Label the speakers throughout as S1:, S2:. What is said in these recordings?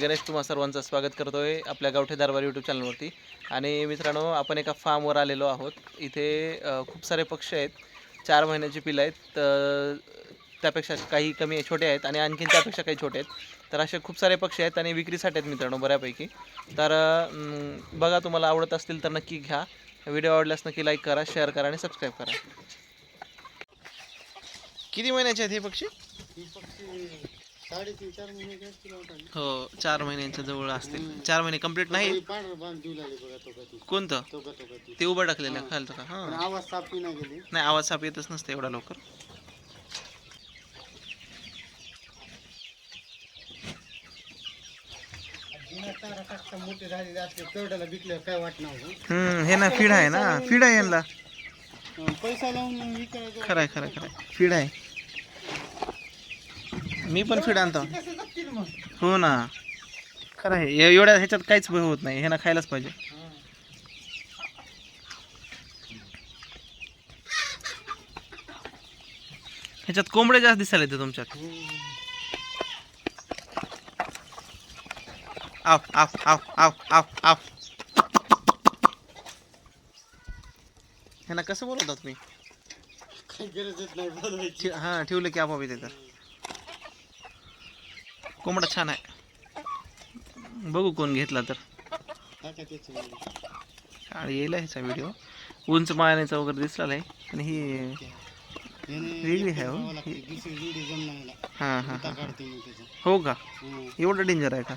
S1: गणेश तुम्हा सर्वांचं स्वागत करतोय आपल्या गावठे दरबार यूट्यूब चॅनलवरती आणि मित्रांनो आपण एका फार्मवर आलेलो आहोत. इथे खूप सारे पक्षी आहेत. चार महिन्याची पिलं आहेत. तर त्यापेक्षा काही कमी छोटे आहेत. आणि आणखीन त्यापेक्षा काही छोटे आहेत. तर असे खूप सारे पक्षी आहेत आणि विक्रीसाठी आहेत मित्रांनो बऱ्यापैकी. तर बघा तुम्हाला आवडत असतील तर नक्की घ्या. व्हिडिओ आवडल्यास नक्की लाईक करा शेअर करा आणि सबस्क्राईब करा. किती महिन्याचे आहेत हे पक्षी
S2: साडेतीन चार महिने असतील होता
S1: हो चार महिन्यांच्या जवळ असतील. चार महिने कंप्लीट नाही?
S2: पांढरं बांध देऊ लागले बघा तो कधी
S1: कोणतं?
S2: तो का तो कधी
S1: ते उभं टाकलेलं खालतं का
S2: पण
S1: हां
S2: आवाज साफ नाही गेली.
S1: नाही आवाज साप येतच नसते एवढा लवकर.
S2: जुन्या तारा टाकता मोठे झालेले असले तेवढ्याला विकल्यावर काय वाटणार हो?
S1: हम्म हे ना फीड आहे ना? फीड आहे यांना
S2: अं, पैसा लावून विकायचं.
S1: खरंय खरंय खरंय फीड आहे. मी पण फीड आणतो. हो ना. खरं आहे. एवढ्या ह्याच्यात काहीच होत नाही. हे ना खायलाच पाहिजे. ह्याच्यात कोंबडे जास्त दिसायला येते तुमच्यात. आव आव आव आव आव आव. ह्यांना कसं बोलवता तुम्ही?
S2: काही गरजच नाही बोलवायची
S1: ठे- हां ठेवलं की आपोआप येते तर. कोंबडा छान आहे बघू कोण घेतला तर. आणि येईल ह्याचा व्हिडिओ उंच माळण्याचा वगैरे दिसला नाही पण ही वेगळी आहे हो. हां हां हो का. एवढं डेंजर आहे का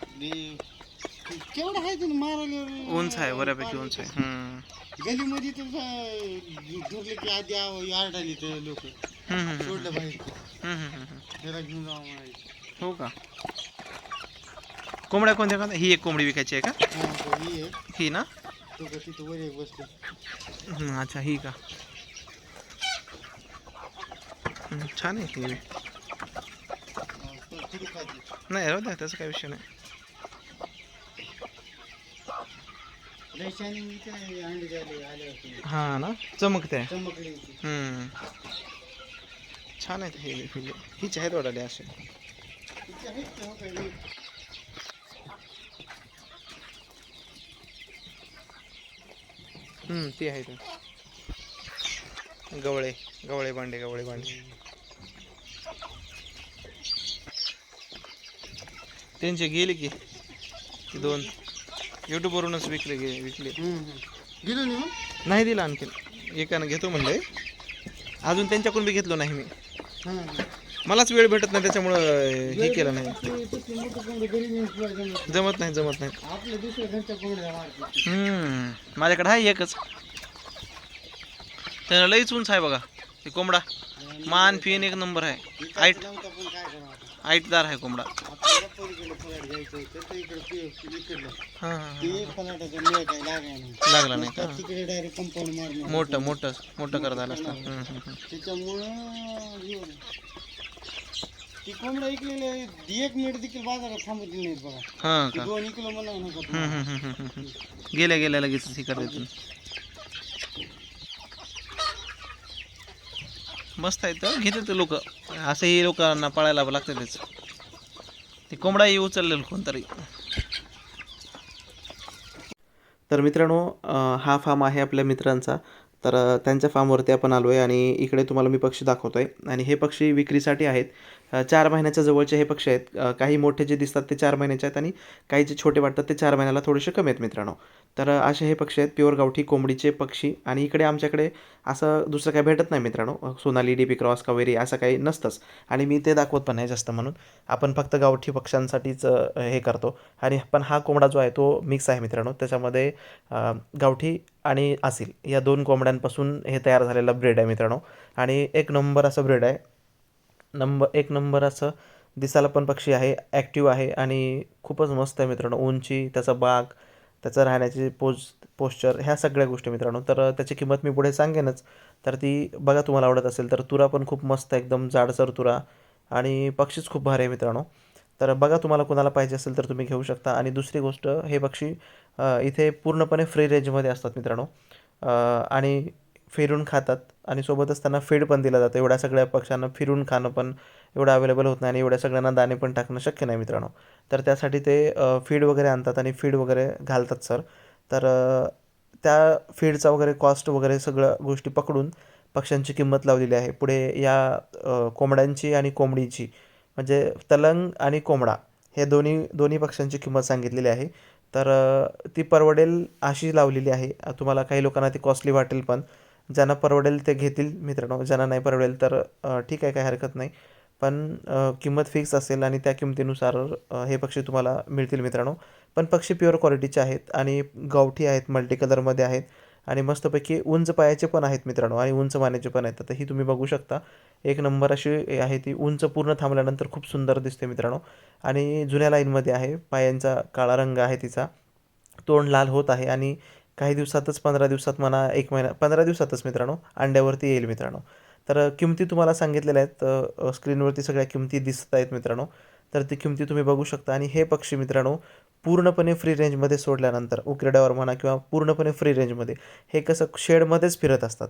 S2: केवढं आहे मारायला
S1: उंच आहे बऱ्यापैकी उंच आहे.
S2: गलीमध्ये तर धरले की आधी आरडाली तर लोक. सोडलं बाहेर. त्याला घेऊन
S1: हो का कोंबड्या कोणत्या कोणत्या? ही एक कोंबडी विकायची आहे का?
S2: हा, ही
S1: ही ना?
S2: तो का तिथं वर एक बसतो.
S1: हम्म, अच्छा ही का? हम्म, छान आहे ही.
S2: हा, तो
S1: नाही राहू द्या त्याचा काही विषय नाही.
S2: लय शायनिंग इथे आहे, अंडे द्यायला आले होते.
S1: हां ना? चमकते. आहे
S2: चमकली होती
S1: हम्म. छान आहेत हे पिल्ले हीच आहेत वाढाले असे.
S2: इथे आहेत ते हो काही
S1: हम्म, ते आहेत गवळे गवळे बांडे गवळे बांडे त्यांचे गेले की ते दोन यूट्यूबवरूनच विकले गे विकले.
S2: गेलो नाही
S1: नाही दिलं आणखीन. एकानं घेतो म्हणलंय अजून त्यांच्याकडून बी घेतलो नाही मी. मलाच वेळ भेटत नाही त्याच्यामुळं हे केलं नाही.
S2: मोठं.
S1: जमत नाही. जमत नाही हम्म, माझ्याकडे आहे एकच. त्यानं लईच उंच आहे बघा ते कोंबडा. मान फिन एक नंबर आहे. आईट? आईटदार आहे कोंबडा. हां हां लागला नाही का?
S2: तिकडे डायरेक्ट कंपाऊंड मारणार
S1: मोठं मोठं मोठं करत आलं असतं. हम्म, हम्म, हम्म.
S2: त्याच्यामुळं. ती कोंबडा इकलेले एक मिनिट देखील बाजारात थांबवली नाहीत बघा.
S1: हां
S2: ती
S1: का?
S2: दोन किलो म्हणा नका
S1: हम्म,
S2: तुम्हाला.
S1: हम्म, हम्म, हम्म, हम्म. गेल्या गेल्या लगेच हे करत मस्त आहे तर घेतात लोक. असंही लोकांना पाळायला लागतातच ते कोंबडाही उचललेलं कोणतरी. तर मित्रांनो अं, हा फार्म आहे आपल्या मित्रांचा. तर त्यांच्या फार्मवरती आपण आलो आहे आणि इकडे तुम्हाला मी पक्षी दाखवतो आहे आणि हे पक्षी विक्रीसाठी आहेत. चार महिन्याच्या जवळचे हे पक्षी आहेत. काही मोठे जे दिसतात ते चार महिन्याचे आहेत आणि काही जे छोटे वाटतात ते चार महिन्याला थोडेसे कमी आहेत मित्रांनो. तर असे हे पक्षी आहेत. प्युअर गावठी कोंबडीचे पक्षी आणि इकडे आमच्याकडे असं दुसरं काही भेटत नाही मित्रांनो. सोनाली डीपी क्रॉस कावेरी असं काही नसतंच. आणि मी ते दाखवत पण नाही जास्त म्हणून. आपण फक्त गावठी पक्ष्यांसाठीच हे करतो. आणि पण हा कोंबडा जो आहे तो मिक्स आहे मित्रांनो. त्याच्यामध्ये गावठी आणि असेल या दोन कोंबड्यांपासून हे तयार झालेला ब्रेड आहे मित्रांनो. आणि एक नंबर असं ब्रेड आहे. नंबर एक नंबर असं दिसायला पण पक्षी आहे ॲक्टिव्ह आहे आणि खूपच मस्त आहे मित्रांनो. उंची त्याचा बाग त्याचं राहण्याची पोज पोश्चर ह्या सगळ्या गोष्टी मित्रांनो. तर त्याची किंमत मी पुढे सांगेनच. तर ती बघा तुम्हाला आवडत असेल तर तुरा पण खूप मस्त आहे एकदम जाडसर तुरा. आणि पक्षीच खूप भारी आहे मित्रांनो. तर बघा तुम्हाला कोणाला पाहिजे असेल तर तुम्ही घेऊ शकता. आणि दुसरी गोष्ट हे पक्षी इथे पूर्णपणे फ्री रेंजमध्ये असतात मित्रांनो. आणि फिरून खातात आणि सोबतच त्यांना फीड पण दिला जातं. एवढ्या सगळ्या पक्ष्यांना फिरून खाणं पण एवढं अवेलेबल होत नाही आणि एवढ्या सगळ्यांना दाणे पण टाकणं शक्य नाही मित्रांनो. तर त्यासाठी ते फीड वगैरे आणतात आणि फीड वगैरे घालतात सर तर त्या फीडचा वगैरे कॉस्ट वगैरे सगळं गोष्टी पकडून पक्ष्यांची किंमत लावलेली आहे. पुढे या कोंबड्यांची आणि कोंबडीची म्हणजे तलंग आणि कोंबडा हे दोन्ही दोन्ही पक्ष्यांची किंमत सांगितलेली आहे. तर ती परवडेल अशी लावलेली आहे. तुम्हाला काही लोकांना ती कॉस्टली वाटेल पण. ज्यांना परवडेल ते घेतील मित्रांनो. ज्यांना नाही परवडेल तर ठीक आहे काही हरकत नाही. पण किंमत फिक्स असेल आणि त्या किमतीनुसार हे पक्षी तुम्हाला मिळतील मित्रांनो. पण पक्षी प्युअर क्वालिटीचे आहेत आणि गावठी आहेत मल्टी कलरमध्ये आहेत. आणि मस्तपैकी उंच पायाचे पण आहेत मित्रांनो आणि उंच मानेचे पण आहेत. तर ही तुम्ही बघू शकता एक नंबर अशी आहे ती उंच पूर्ण थांबल्यानंतर खूप सुंदर दिसते मित्रांनो. आणि जुन्या लाईनमध्ये आहे पायांचा काळा रंग आहे तिचा तोंड लाल होत आहे आणि काही दिवसातच पंधरा दिवसात म्हणा एक महिना पंधरा दिवसातच मित्रांनो अंड्यावरती येईल मित्रांनो. तर किमती तुम्हाला सांगितलेल्या आहेत स्क्रीनवरती सगळ्या किमती दिसत आहेत मित्रांनो. तर ती किमती तुम्ही बघू शकता. आणि हे पक्षी मित्रांनो पूर्णपणे फ्री रेंजमध्ये सोडल्यानंतर उकरड्यावर म्हणा किंवा पूर्णपणे फ्री रेंजमध्ये हे कसं शेडमध्येच फिरत असतात.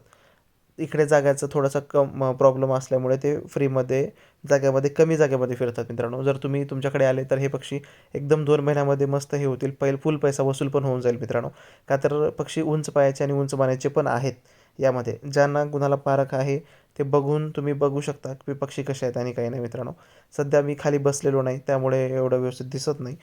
S1: इकडे जागाचं थोडासा कम प्रॉब्लेम असल्यामुळे ते फ्रीमध्ये जाग्यामध्ये कमी जागेमध्ये फिरतात मित्रांनो. जर तुम्ही तुमच्याकडे आले तर हे पक्षी एकदम दोन महिन्यामध्ये मस्त हे होतील. पैल फुल पैसा वसूल पण होऊन जाईल मित्रांनो. का तर पक्षी उंच पायाचे आणि उंच मानेचे पण आहेत. यामध्ये. ज्यांना कुणाला पारख आहे ते बघून तुम्ही बघू शकता की पक्षी कसे आहेत आणि काही नाही मित्रांनो. सध्या मी खाली बसलेलो नाही त्यामुळे एवढं व्यवस्थित दिसत नाही.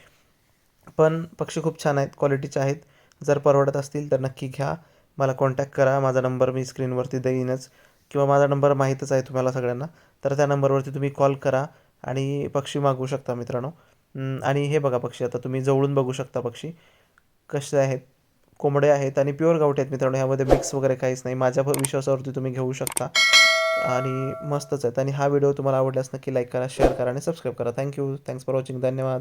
S1: पण पक्षी खूप छान आहेत क्वालिटीचे आहेत. जर परवडत असतील तर नक्की घ्या. मला कॉन्टॅक्ट करा. माझा नंबर मी स्क्रीनवरती देईनच. किंवा माझा नंबर माहीतच आहे तुम्हाला सगळ्यांना. तर त्या नंबरवरती तुम्ही कॉल करा आणि पक्षी मागवू शकता मित्रांनो. आणि हे बघा पक्षी आता तुम्ही जवळून बघू शकता पक्षी. कसे आहेत? कोंबडे आहेत आणि प्युअर गावठी आहेत मित्रांनो. ह्यामध्ये मिक्स वगैरे काहीच नाही. माझ्या विश्वासावरती तुम्ही घेऊ शकता. आणि मस्तच आहेत. आणि हा व्हिडिओ तुम्हाला आवडल्यास नक्की लाईक करा शेअर करा आणि सबस्क्राईब करा. थँक्यू थँक्स फॉर वॉचिंग धन्यवाद.